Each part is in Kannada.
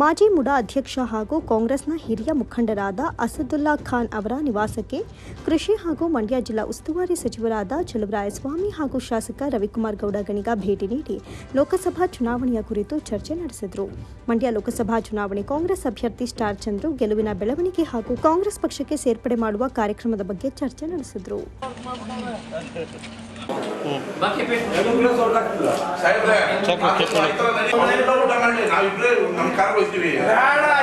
ಮಾಜಿ ಮುಡಾ ಅಧ್ಯಕ್ಷ ಹಾಗೂ ಕಾಂಗ್ರೆಸ್ನ ಹಿರಿಯ ಮುಖಂಡರಾದ ಅಸದುಲ್ಲಾ ಖಾನ್ ಅವರ ನಿವಾಸಕ್ಕೆ ಕೃಷಿ ಹಾಗೂ ಮಂಡ್ಯ ಜಿಲ್ಲಾ ಉಸ್ತುವಾರಿ ಸಚಿವರಾದ ಚಲುವರಾಯಸ್ವಾಮಿ ಹಾಗೂ ಶಾಸಕ ರವಿಕುಮಾರ್ ಗೌಡ ಗಣಿಗ ಭೇಟಿ ನೀಡಿ ಲೋಕಸಭಾ ಚುನಾವಣೆಯ ಕುರಿತು ಚರ್ಚೆ ನಡೆಸಿದರು. ಮಂಡ್ಯ ಲೋಕಸಭಾ ಚುನಾವಣೆ ಕಾಂಗ್ರೆಸ್ ಅಭ್ಯರ್ಥಿ ಸ್ಟಾರ್ ಚಂದ್ರು ಗೆಲುವಿನ ಬೆಳವಣಿಗೆ ಹಾಗೂ ಕಾಂಗ್ರೆಸ್ ಪಕ್ಷಕ್ಕೆ ಸೇರ್ಪಡೆ ಮಾಡುವ ಕಾರ್ಯಕ್ರಮದ ಬಗ್ಗೆ ಚರ್ಚೆ ನಡೆಸಿದರು. ನಾವಿಬ್ರೇ ನಮ್ಮ ಕಾರ್ ಹೋಗ್ತೀವಿ.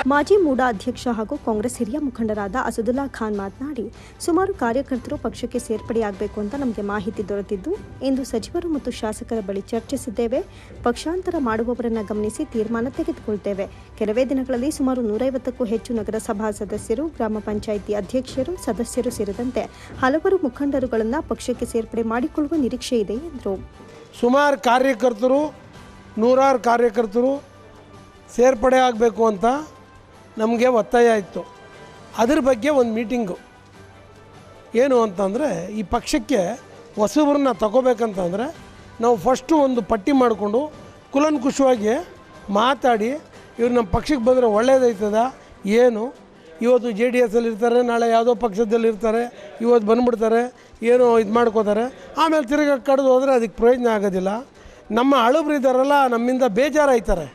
ಮಾಜಿ ಮೂಡಾ ಅಧ್ಯಕ್ಷ ಹಾಗೂ ಕಾಂಗ್ರೆಸ್ ಹಿರಿಯ ಮುಖಂಡರಾದ ಅಸದುಲ್ಲಾ ಖಾನ್ ಮಾತನಾಡಿ, ಸುಮಾರು ಕಾರ್ಯಕರ್ತರು ಪಕ್ಷಕ್ಕೆ ಸೇರ್ಪಡೆಯಾಗಬೇಕು ಅಂತ ನಮಗೆ ಮಾಹಿತಿ ದೊರೆತಿದ್ದು, ಇಂದು ಸಚಿವರು ಮತ್ತು ಶಾಸಕರ ಬಳಿ ಚರ್ಚಿಸಿದ್ದೇವೆ. ಪಕ್ಷಾಂತರ ಮಾಡುವವರನ್ನು ಗಮನಿಸಿ ತೀರ್ಮಾನ ತೆಗೆದುಕೊಳ್ತೇವೆ. ಕೆಲವೇ ದಿನಗಳಲ್ಲಿ ಸುಮಾರು ನೂರೈವತ್ತಕ್ಕೂ ಹೆಚ್ಚು ನಗರಸಭಾ ಸದಸ್ಯರು, ಗ್ರಾಮ ಪಂಚಾಯಿತಿ ಅಧ್ಯಕ್ಷರು, ಸದಸ್ಯರು ಸೇರಿದಂತೆ ಹಲವರು ಮುಖಂಡರುಗಳನ್ನು ಪಕ್ಷಕ್ಕೆ ಸೇರ್ಪಡೆ ಮಾಡಿಕೊಳ್ಳುವ ನಿರೀಕ್ಷೆ ಇದೆ ಎಂದರು. ಸುಮಾರು ಕಾರ್ಯಕರ್ತರು, ನೂರಾರು ಕಾರ್ಯಕರ್ತರು ಸೇರ್ಪಡೆ ಆಗಬೇಕು ಅಂತ ನಮಗೆ ಒತ್ತಾಯ ಇತ್ತು. ಅದ್ರ ಬಗ್ಗೆ ಒಂದು ಮೀಟಿಂಗು ಏನು ಅಂತಂದರೆ, ಈ ಪಕ್ಷಕ್ಕೆ ಹೊಸಬ್ರನ್ನ ತಗೋಬೇಕಂತಂದರೆ, ನಾವು ಫಸ್ಟು ಒಂದು ಪಟ್ಟಿ ಮಾಡಿಕೊಂಡು, ಕುಲಂಕುಷವಾಗಿ ಮಾತಾಡಿ, ಇವ್ರು ನಮ್ಮ ಪಕ್ಷಕ್ಕೆ ಬಂದರೆ ಒಳ್ಳೇದೈತದ, ಏನು? ಇವತ್ತು ಜೆ ಡಿ ಎಸ್ಸಲ್ಲಿ ಇರ್ತಾರೆ, ನಾಳೆ ಯಾವುದೋ ಪಕ್ಷದಲ್ಲಿ ಇರ್ತಾರೆ, ಇವತ್ತು ಬಂದ್ಬಿಡ್ತಾರೆ, ಏನೋ ಇದು ಮಾಡ್ಕೋತಾರೆ. ಆಮೇಲೆ ತಿರುಗ ಕಡ್ದು ಹೋದರೆ ಅದಕ್ಕೆ ಪ್ರಯೋಜನ ಆಗೋದಿಲ್ಲ. ನಮ್ಮ ಹಳಬ್ರು ಇದ್ದಾರಲ್ಲ ನಮ್ಮಿಂದ ಬೇಜಾರಾಯ್ತಾರೆ.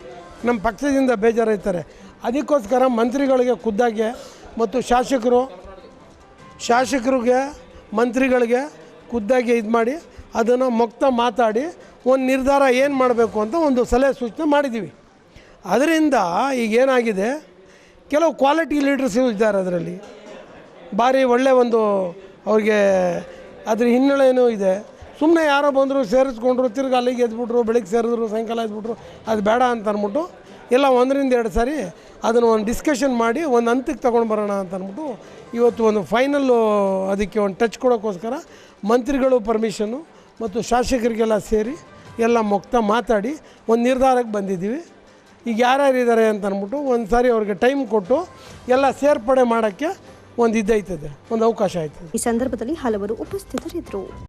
ನಮ್ಮ ಪಕ್ಷದಿಂದ ಬೇಜಾರಾಯ್ತಾರೆ ಅದಕ್ಕೋಸ್ಕರ ಮಂತ್ರಿಗಳಿಗೆ ಖುದ್ದಾಗೆ ಮತ್ತು ಶಾಸಕರು, ಶಾಸಕರಿಗೆ, ಮಂತ್ರಿಗಳಿಗೆ ಖುದ್ದಾಗಿ ಇದು ಮಾಡಿ ಅದನ್ನು ಮುಕ್ತ ಮಾತಾಡಿ ಒಂದು ನಿರ್ಧಾರ ಏನು ಮಾಡಬೇಕು ಅಂತ ಒಂದು ಸಲಹೆ ಸೂಚನೆ ಮಾಡಿದ್ದೀವಿ ಅದರಿಂದ ಈಗ ಏನಾಗಿದೆ, ಕೆಲವು ಕ್ವಾಲಿಟಿ ಲೀಡರ್ಸ್ ಇದ್ದಾರೆ ಅದರಲ್ಲಿ. ಭಾರಿ ಒಳ್ಳೆಯ ಒಂದು ಅವ್ರಿಗೆ ಅದ್ರ ಹಿನ್ನೆಲೆಯೂ ಇದೆ. ಸುಮ್ಮನೆ ಯಾರೋ ಬಂದರು, ಸೇರಿಸ್ಕೊಂಡ್ರು, ತಿರ್ಗಿ ಅಲ್ಲಿಗೆ ಎದ್ಬಿಟ್ರು, ಬೆಳಿಗ್ಗೆ ಸೇರಿದ್ರು, ಸಾಯಂಕಾಲ ಎದ್ಬಿಟ್ರು, ಅದು ಬೇಡ ಅಂತ ಅಂದ್ಬಿಟ್ಟು ಎಲ್ಲ ಒಂದರಿಂದ ಎರಡು ಸಾರಿ ಅದನ್ನು ಒಂದು ಡಿಸ್ಕಷನ್ ಮಾಡಿ, ಒಂದು ಹಂತಕ್ಕೆ ತೊಗೊಂಡು ಬರೋಣ ಅಂತ ಅಂದ್ಬಿಟ್ಟು, ಇವತ್ತು ಒಂದು ಫೈನಲ್ಲು ಅದಕ್ಕೆ ಒಂದು ಟಚ್ ಕೊಡೋಕ್ಕೋಸ್ಕರ ಮಂತ್ರಿಗಳು ಪರ್ಮಿಷನ್ನು ಮತ್ತು ಶಾಸಕರಿಗೆಲ್ಲ ಸೇರಿ ಎಲ್ಲ ಮುಕ್ತ ಮಾತಾಡಿ, ಒಂದು ನಿರ್ಧಾರಕ್ಕೆ ಬಂದಿದ್ದೀವಿ. ಈಗ ಯಾರ್ಯಾರು ಇದ್ದಾರೆ ಅಂತ ಅಂದ್ಬಿಟ್ಟು ಒಂದು ಸಾರಿ ಅವ್ರಿಗೆ ಟೈಮ್ ಕೊಟ್ಟು ಎಲ್ಲ ಸೇರ್ಪಡೆ ಮಾಡೋಕ್ಕೆ ಒಂದು ಇದ್ದೈತದೆ ಒಂದು ಅವಕಾಶ ಆಯ್ತದೆ. ಈ ಸಂದರ್ಭದಲ್ಲಿ ಹಲವರು ಉಪಸ್ಥಿತರಿದ್ದರು.